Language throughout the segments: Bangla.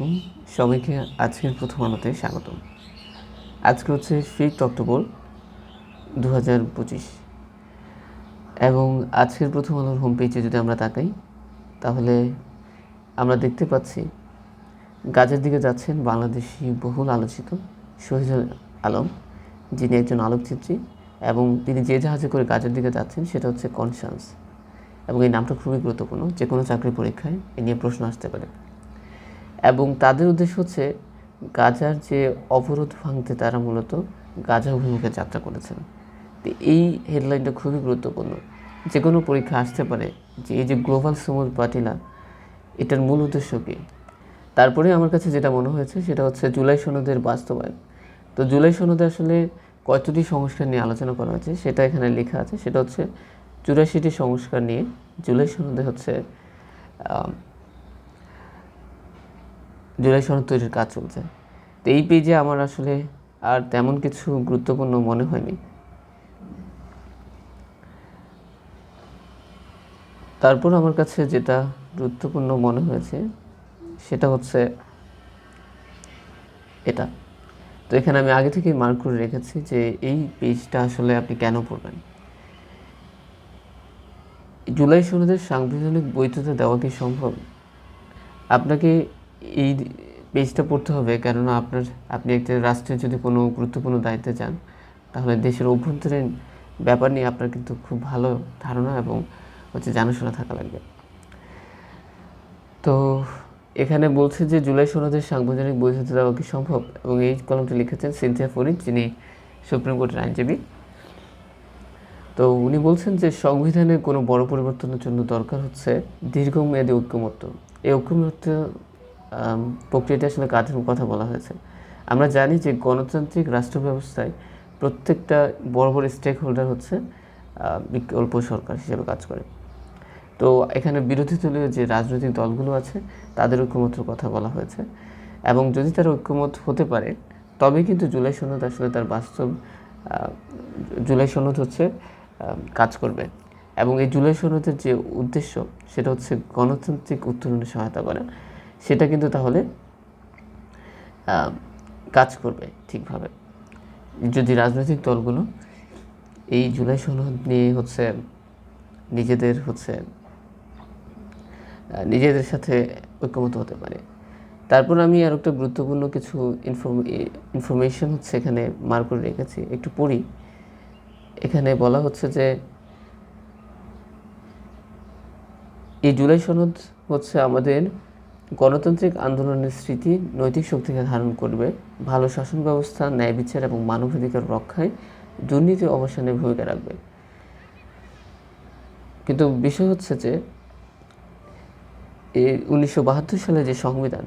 আলাইকুম। সবাইকে আজকের প্রথম আলোতে স্বাগতম। আজকে হচ্ছে ফিফথ অক্টোবর দু হাজার পঁচিশ। এবং আজকের প্রথম আলোর হোম পেজে যদি আমরা তাকাই, তাহলে আমরা দেখতে পাচ্ছি গাজের দিকে যাচ্ছেন বাংলাদেশি বহুল আলোচিত শহীদুল আলম, যিনি একজন আলোকচিত্রী এবং তিনি যে জাহাজে করে গাজের দিকে যাচ্ছেন সেটা হচ্ছে কনসান্স এবং এই নামটা খুবই গুরুত্বপূর্ণ যে কোনো চাকরি পরীক্ষায় এ নিয়ে প্রশ্ন আসতে পারে। এবং তাদের উদ্দেশ্য হচ্ছে গাজার যে অবরোধ ভাঙতে তারা মূলত গাজা অভিমুখে যাত্রা করেছেন। তো এই হেডলাইনটা খুবই গুরুত্বপূর্ণ। যে কোনো পরীক্ষা আসতে পারে যে এই যে গ্লোবাল সমুদ পাটিলা, এটার মূল উদ্দেশ্য কী? তারপরে আমার কাছে যেটা মনে হয়েছে সেটা হচ্ছে জুলাই সনদের বাস্তবায়ন। তো জুলাই সনদে আসলে কতটি সংস্কার নিয়ে আলোচনা করা হয়েছে সেটা এখানে লেখা আছে। সেটা হচ্ছে চুরাশিটি সংস্কার নিয়ে জুলাই সনদে হচ্ছে জুলাই সনদ তৈরির কাজ চলছে। তো এই পেজে আমার আসলে আর তেমন কিছু গুরুত্বপূর্ণ মনে হয়নি। তারপর আমার কাছে যেটা গুরুত্বপূর্ণ মনে হয়েছে, সেটা হচ্ছে এটা। তো এখানে আমি আগে থেকেই মার্ক করে রেখেছি যে এই পেজটা আসলে আপনি কেন পড়বেন? জুলাই সনদের সাংবিধানিক বৈধতা দেওয়া কি সম্ভব? আপনাকে এই পেজটা পড়তে হবে, কেননা আপনার, আপনি একটা রাষ্ট্রের যদি কোনো গুরুত্বপূর্ণ দায়িত্বে যান তাহলে দেশের অভ্যন্তরীণ ব্যাপার নিয়ে আপনার কিন্তু খুব ভালো ধারণা এবং হচ্ছে জানাশোনা থাকা লাগবে। তো এখানে বলছে যে জুলাই সনদের সাংবিধানিক বৈধতা দেওয়া কি সম্ভব? এবং এই কলমটি লিখেছেন সিনথিয়া ফরিদ, যিনি সুপ্রিম কোর্টের আইনজীবী। তো উনি বলছেন যে সংবিধানে কোনো বড় পরিবর্তনের জন্য দরকার হচ্ছে দীর্ঘমেয়াদী ঐক্যমত্য। এই ঐক্যমত্য প্রক্রিয়াটি আসলে কাজের কথা বলা হয়েছে। আমরা জানি যে গণতান্ত্রিক রাষ্ট্র ব্যবস্থায় প্রত্যেকটা বড় বড় স্টেক হোল্ডার হচ্ছে বিকল্প সরকার হিসেবে কাজ করে। তো এখানে বিরোধী দলীয় যে রাজনৈতিক দলগুলো আছে, তাদের ঐক্যমত্যের কথা বলা হয়েছে। এবং যদি তারা ঐক্যমত হতে পারে তবে কিন্তু জুলাই সনদ আসলে তার বাস্তব জুলাই সনদ হচ্ছে কাজ করবে। এবং এই জুলাই সনদের যে উদ্দেশ্য, সেটা হচ্ছে গণতান্ত্রিক উত্তরণে সহায়তা করা। সেটা কিন্তু তাহলে কাজ করবে ঠিকভাবে। যদি রাজনৈতিক দলগুলো এই জুলাই সনদ নিয়ে হচ্ছে, নিজেদের হচ্ছে নিজেদের সাথে ঐক্যমত হতে পারে। তারপর আমি আর একটা গুরুত্বপূর্ণ কিছু ইনফরমেশন হচ্ছে এখানে মার করে রেখেছি, একটু পড়ি। এখানে বলা হচ্ছে যে, এই জুলাই সনদ হচ্ছে আমাদের গণতান্ত্রিক আন্দোলনের স্মৃতি নৈতিক শক্তিকে ধারণ করবে, ভালো শাসন ব্যবস্থা ন্যায় বিচার এবং মানবাধিকার রক্ষায় দুর্নীতি অবসানে ভূমিকা রাখবে। কিন্তু বিষয় হচ্ছে যে এই উনিশশো বাহাত্তর সালে যে সংবিধান,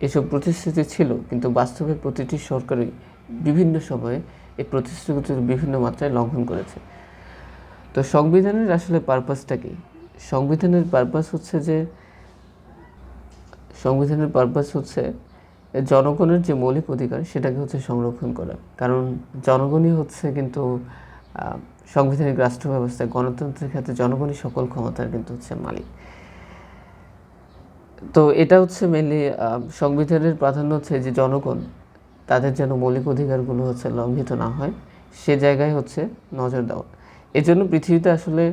এসব প্রতিশ্রুতি ছিল, কিন্তু বাস্তবে প্রতিটি সরকারই বিভিন্ন সময়ে এই প্রতিশ্রুতির বিভিন্ন মাত্রায় লঙ্ঘন করেছে। তো সংবিধানের আসলে পারপাসটা কি? সংবিধানের পারপাস হচ্ছে যে সংবিধানের পারপাস হচ্ছে জনগণের যে মৌলিক অধিকার সেটাকে হচ্ছে সংরক্ষণ করা। কারণ জনগণই হচ্ছে কিন্তু সাংবিধানিক রাষ্ট্র ব্যবস্থায় গণতন্ত্রের ক্ষেত্রে জনগণই সকল ক্ষমতার কিন্তু হচ্ছে মালিক। তো এটা হচ্ছে মেনলি সংবিধানের প্রাধান্য হচ্ছে যে জনগণ তাদের যেন মৌলিক অধিকারগুলো হচ্ছে লঙ্ঘিত না হয়, সে জায়গায় হচ্ছে নজর দেওয়া। এজন্য পৃথিবীতে আসলে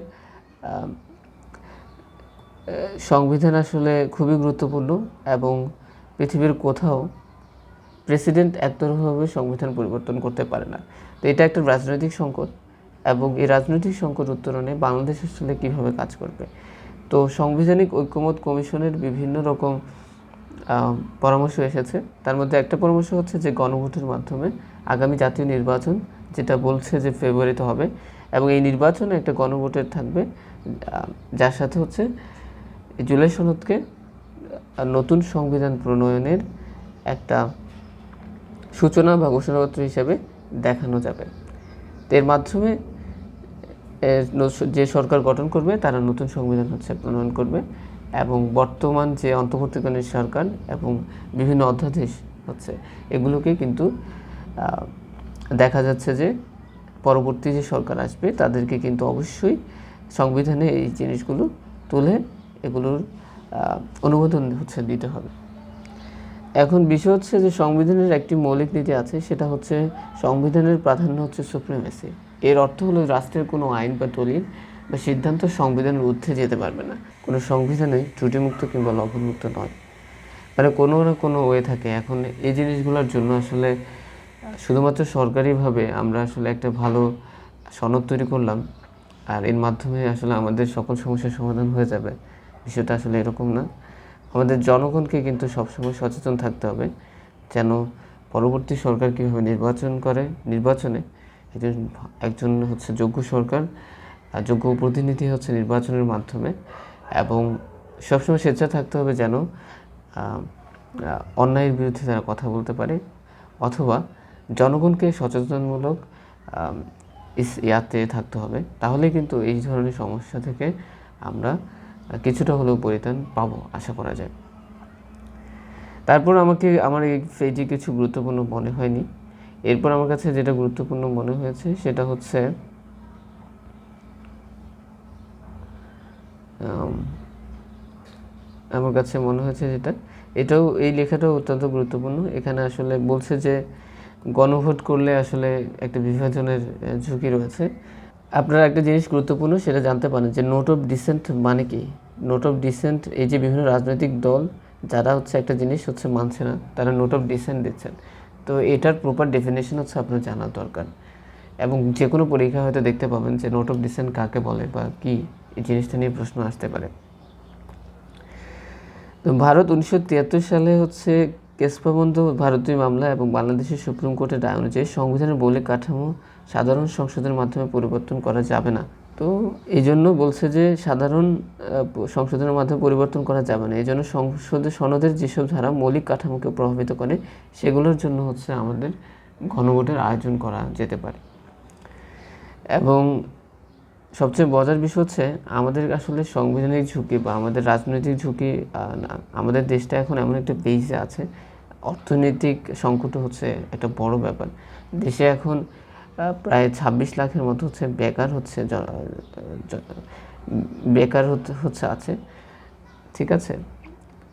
সংবিধান আসলে খুবই গুরুত্বপূর্ণ এবং পৃথিবীর কোথাও প্রেসিডেন্ট একতরফাভাবে সংবিধান পরিবর্তন করতে পারে না। তো এটা একটা রাজনৈতিক সংকট এবং এই রাজনৈতিক সংকট উত্তরণে বাংলাদেশ আসলে কীভাবে কাজ করবে? তো সাংবিধানিক ঐক্যমত কমিশনের বিভিন্ন রকম পরামর্শ এসেছে। তার মধ্যে একটা পরামর্শ হচ্ছে যে গণভোটের মাধ্যমে আগামী জাতীয় নির্বাচন যেটা বলছে যে ফেব্রুয়ারিতে হবে এবং এই নির্বাচনে একটা গণভোটের থাকবে যার সাথে হচ্ছে জুলাই সনদকে নতুন সংবিধান প্রণয়নের একটা সূচনা বা ঘোষণাপত্র হিসাবে দেখানো যাবে। এর মাধ্যমে যে সরকার গঠন করবে, তারা নতুন সংবিধান হচ্ছে প্রণয়ন করবে এবং বর্তমান যে অন্তর্বর্তীকালীন সরকার এবং বিভিন্ন অধ্যাদেশ হচ্ছে, এগুলোকে কিন্তু দেখা যাচ্ছে যে পরবর্তী যে সরকার আসবে, তাদেরকে কিন্তু অবশ্যই সংবিধানে এই জিনিসগুলো তুলে এগুলোর অনুমোদন হচ্ছে, দিতে হবে। এখন বিষয় হচ্ছে যে সংবিধানের একটি মৌলিক নীতি আছে, সেটা হচ্ছে সংবিধানের প্রাধান্য হচ্ছে সুপ্রিমেসি এর অর্থ হলো রাষ্ট্রের কোনো আইন বা দলিল বা সিদ্ধান্ত সংবিধানের ঊর্ধ্বে যেতে পারবে না। কোনো সংবিধানে ত্রুটিমুক্ত কিংবা লবণমুক্ত নয়। মানে কোনো না কোনো ওয়ে থাকে। এখন এই জিনিসগুলোর জন্য আসলে, শুধুমাত্র সরকারিভাবে আমরা আসলে একটা ভালো সনদ তৈরি করলাম, আর এর মাধ্যমে আসলে আমাদের সকল সমস্যার সমাধান হয়ে যাবে। বিষয়টা আসলে এরকম না। আমাদের জনগণকে কিন্তু সবসময় সচেতন থাকতে হবে যেন পরবর্তী সরকার কীভাবে নির্বাচন করে, নির্বাচনে একজন একজন হচ্ছে যোগ্য সরকার যোগ্য প্রতিনিধি হচ্ছে নির্বাচনের মাধ্যমে এবং সবসময় স্বেচ্ছা থাকতে হবে যেন অন্যায়ের বিরুদ্ধে তারা কথা বলতে পারে অথবা জনগণকে সচেতনমূলক ইয়াতে থাকতে হবে। তাহলে কিন্তু এই ধরনের সমস্যা থেকে আমরা কিছুটা হলেও পরিত্রাণ পাবো, আশা করা যায়। তারপর আমাকে, আমার এই পেজে কিছু গুরুত্বপূর্ণ মনে হয়নি। এরপর আমার কাছে যেটা গুরুত্বপূর্ণ মনে হয়েছে, সেটা হচ্ছে আমার কাছে মনে হয়েছে যেটা, এটাও, এই লেখাটাও অত্যন্ত গুরুত্বপূর্ণ। এখানে আসলে বলছে যে, গণভোট করলে আসলে একটা বিভাজনের ঝুঁকি রয়েছে। আপনারা একটা জিনিস গুরুত্বপূর্ণ সেটা জানতে পারেন যে নোট অফ ডিসেন্ট মানে কি? নোট অফ ডিসেন্ট এই যে বিভিন্ন রাজনৈতিক দল, যারা হচ্ছে একটা জিনিস হচ্ছে মানছে না, তারা নোট অফ ডিসেন্ট দিচ্ছেন। তো এটার প্রপার ডেফিনেশন হচ্ছে আপনার জানা দরকার। এবং যে কোনো পরীক্ষা হয়তো দেখতে পাবেন যে নোট অফ ডিসেন্ট কাকে বলে বা কি এই জিনিসটা নিয়ে প্রশ্ন আসতে পারে। তো ভারত উনিশশো তিয়াত্তর সালে হচ্ছে কেসপাবন্ধ ভারতীয় মামলা এবং বাংলাদেশের সুপ্রিম কোর্টের রায় অনুযায়ী সংবিধানের মৌলিক কাঠামো সাধারণ সংসদের মাধ্যমে পরিবর্তন করা যাবে না। তো এই জন্য বলছে যে সাধারণ সংশোধনের মাধ্যমে পরিবর্তন করা যাবে না। এই জন্য সংসদের সনদের যেসব ধারা মৌলিক কাঠামোকে প্রভাবিত করে, সেগুলোর জন্য হচ্ছে আমাদের গণভোটের আয়োজন করা যেতে পারে। এবং সবচেয়ে মজার বিষয় হচ্ছে আমাদের আসলে সাংবিধানিক ঝুঁকি বা আমাদের রাজনৈতিক ঝুঁকি আমাদের দেশটা এখন এমন একটা বেজে আছে। অর্থনৈতিক সংকট হচ্ছে একটা বড় ব্যাপার। দেশে এখন প্রায় ছাব্বিশ লাখের মতো হচ্ছে বেকার হচ্ছে বেকার হচ্ছে- আছে। ঠিক আছে?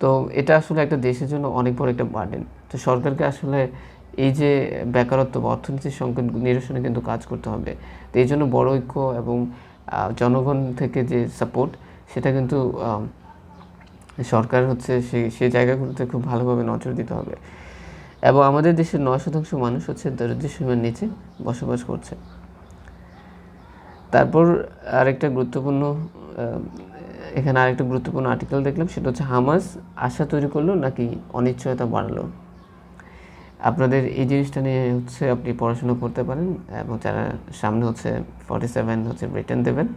তো এটা আসলে একটা দেশের জন্য অনেক বড় একটা বার্ডেন তো সরকারকে আসলে এই যে বেকারত্ব বা অর্থনীতির সংকট নিরসনে কিন্তু কাজ করতে হবে। তো এই জন্য বড় ঐক্য এবং জনগণ থেকে যে সাপোর্ট সেটা কিন্তু সরকার হচ্ছে সেই সেই জায়গাগুলোতে খুব ভালোভাবে নজর দিতে হবে। এবং আমাদের দেশের নয় শতাংশ মানুষ হচ্ছে দরিদ্র সীমার নিচে বসবাস করছে। তারপর আরেকটা গুরুত্বপূর্ণ এখানে আরেকটা গুরুত্বপূর্ণ আর্টিকেল দেখলাম, সেটা হচ্ছে হামাস আশা তৈরি করল নাকি অনিশ্চয়তা বাড়ালো? আপনাদের এই জিনিসটা নিয়ে হচ্ছে আপনি পড়াশোনা করতে পারেন এবং যারা সামনে হচ্ছে ফর্টি সেভেন হচ্ছে রিটার্ন দেবেন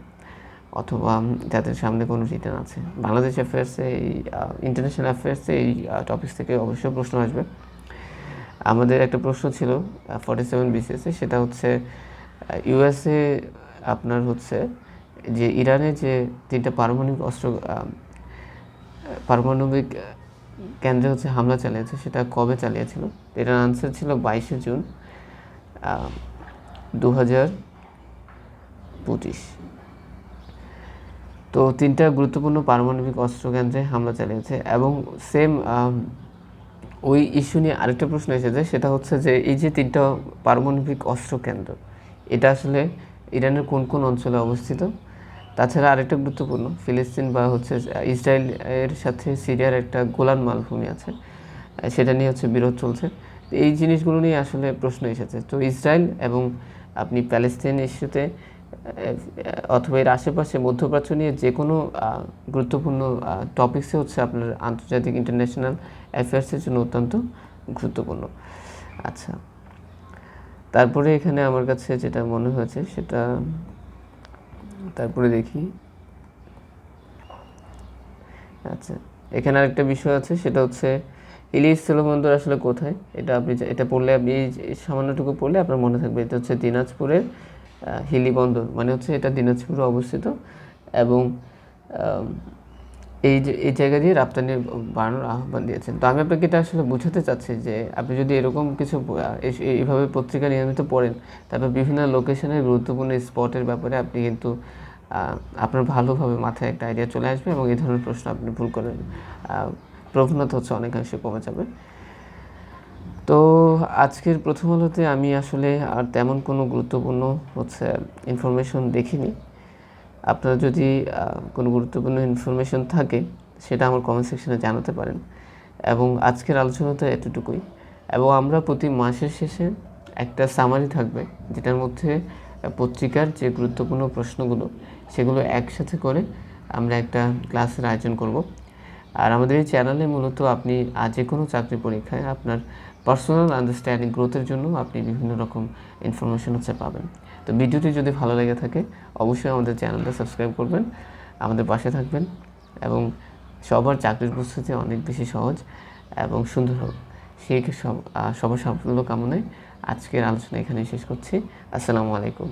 অথবা যাদের সামনে কোনো রিটার্ন আছে। বাংলাদেশ অ্যাফেয়ার্সে এই ইন্টারন্যাশনাল অ্যাফেয়ার্সে এই টপিক থেকে অবশ্যই প্রশ্ন আসবে। আমাদের একটা প্রশ্ন ছিল ফর্টি সেভেন বিসিএসে সেটা হচ্ছে ইউএসএ আপনার হচ্ছে যে ইরানে যে তিনটা পারমাণবিক অস্ত্র পারমাণবিক কেন্দ্রে হচ্ছে হামলা চালিয়েছে, সেটা কবে চালিয়েছিল? এটার আনসার ছিল বাইশে জুন দু হাজার পঁচিশ। তো তিনটা গুরুত্বপূর্ণ পারমাণবিক অস্ত্র কেন্দ্রে হামলা চালিয়েছে এবং সেম ওই ইস্যু নিয়ে আরেকটা প্রশ্ন এসেছে, সেটা হচ্ছে যে এই যে তিনটা পারমাণবিক অস্ত্র কেন্দ্র, এটা আসলে ইরানের কোন কোন অঞ্চলে অবস্থিত? তাছাড়া আরেকটা গুরুত্বপূর্ণ, ফিলিস্তিন বা হচ্ছে ইসরায়েল এর সাথে সিরিয়ার একটা গোলান মালভূমি আছে, সেটা নিয়ে হচ্ছে বিরোধ চলছে। এই জিনিসগুলো নিয়ে আসলে প্রশ্ন এসেছে। তো ইসরায়েল এবং আপনি প্যালেস্তাইন ইস্যুতে, অথবা এর আশেপাশে মধ্যপ্রাচ্য নিয়ে যে কোনো গুরুত্বপূর্ণ টপিক্সে হচ্ছে আপনার আন্তর্জাতিক ইন্টারন্যাশনাল অ্যাফেয়ার্সের জন্য অত্যন্ত গুরুত্বপূর্ণ। আচ্ছা তারপরে এখানে আমার কাছে যেটা মনে হয়েছে সেটা তারপরে দেখি। আচ্ছা এখানে আরেকটা বিষয় আছে, সেটা হচ্ছে ইলিশ স্থলবন্দর আসলে কোথায়? এটা আপনি এটা পড়লে আপনি সামান্যটুকু পড়লে আপনার মনে থাকবে, এটা হচ্ছে দিনাজপুরের হিলি বন্দর মানে হচ্ছে এটা দিনাজপুরে অবস্থিত এবং এই যে, এই জায়গা দিয়ে রপ্তানি বাড়ানোর আহ্বান দিয়েছেন। তো আমি আপনাকে এটা আসলে বোঝাতে চাচ্ছি যে, আপনি যদি এরকম কিছু এইভাবে পত্রিকা নিয়মিত পড়েন, তারপর বিভিন্ন লোকেশনের গুরুত্বপূর্ণ স্পটের ব্যাপারে আপনি কিন্তু আপনার ভালোভাবে মাথায় একটা আইডিয়া চলে আসবে এবং এই ধরনের প্রশ্ন আপনি ভুল করেন। প্রবণতা হচ্ছে অনেকাংশে কমে যাবে। তো আজকের প্রথম আলোতে আমি আসলে আর তেমন কোনো গুরুত্বপূর্ণ হচ্ছে ইনফরমেশন দেখিনি। আপনারা যদি কোনো গুরুত্বপূর্ণ ইনফরমেশন থাকে, সেটা আমার কমেন্ট সেকশনে জানাতে পারেন। এবং আজকের আলোচনাটা এতটুকুই। এবং আমরা প্রতি মাসের শেষে একটা সামারি থাকবে, যেটার মধ্যে পত্রিকার যে গুরুত্বপূর্ণ প্রশ্নগুলো, সেগুলো একসাথে করে আমরা একটা ক্লাসের আয়োজন করব। আর আমাদের এই চ্যানেলে মূলত আপনি যে কোনো চাকরি পরীক্ষায় আপনার পার্সোনাল আন্ডারস্ট্যান্ডিং গ্রোথের জন্য আপনি বিভিন্ন রকম ইনফরমেশন হচ্ছে পাবেন। তো ভিডিওটি যদি ভালো লেগে থাকে, অবশ্যই আমাদের চ্যানেলটা সাবস্ক্রাইব করবেন, আমাদের পাশে থাকবেন এবং সবার চাকরির প্রস্তুতি অনেক বেশি সহজ এবং সুন্দর হোক। সেই সব সবার সাফল্য কামনায় আজকের আলোচনা এখানে শেষ করছি। আসসালামু আলাইকুম।